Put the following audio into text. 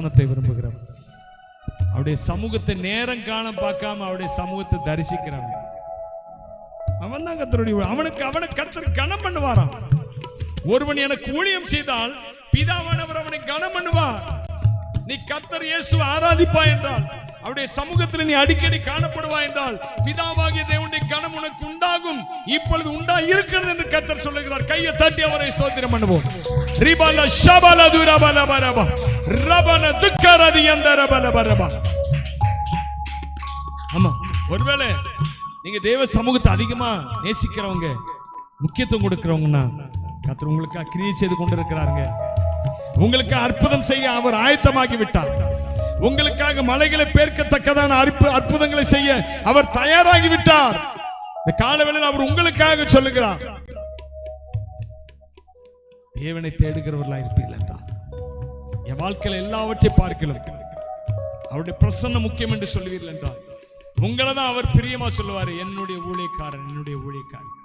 ஞானத்தை விரும்புகிறவன். அவருடைய சமூகத்தை நேரம் காண பார்க்காம அவருடைய சமூகத்தை தரிசிக்கிறவன். அவன் தான் கத்தருடைய அவனுக்கு அவனை கத்தர் கனம் பண்ணுவாராம். ஒருவன் எனக்கு ஊழியம் செய்தால் பிதாவானவர் அவனை கனம் பண்ணுவார். நீ கத்தர் இயேசு ஆராதிப்பா என்றால் அவருடைய சமூகத்தில் நீ அடிக்கடி காணப்படுவா என்றால் பிதாவாகிய தேவனுடைய கனம் உனக்கு உண்டாகும். இப்பொழுது உண்டா இருக்கிறது என்று கத்தர் சொல்லுகிறார். கையை தட்டி அவரை ஸ்தோத்திரம் பண்ணுவோம். ரிபால ஷபல துரபல பரபா. ரபன துக்கரதி அந்த ரபல பரபா. ஆமா ஒருவேளை நீங்க தேவ சமூகத்தை அதிகமா நேசிக்கிறவங்க முக்கியத்துவம் கொடுக்கிறவங்கன்னா கத்தர் உங்களுக்காக கிரியை செய்து கொண்டிருக்கிறாருங்க. உங்களுக்கு அற்புதம் செய்ய அவர் ஆயத்தமாகி விட்டார். உங்களுக்காக மலைகளை பேர்க்கத்தக்கதான அற்பு அற்புதங்களை செய்ய அவர் தயாராகி விட்டார். இந்த காலவேளையில் அவர் உங்களுக்காக சொல்லுகிறார். தேவனை தேடுகிறவர்களா இருப்பீர்கள் என் வாழ்க்கையில் எல்லாவற்றையும் பார்க்கலாம். அவருடைய பிரசன்னம் முக்கியம் என்று சொல்லுவீர்கள் என்றால் உங்களை தான் அவர் பிரியமா சொல்லுவார் என்னுடைய ஊழியக்காரன் என்னுடைய ஊழியக்காரன்.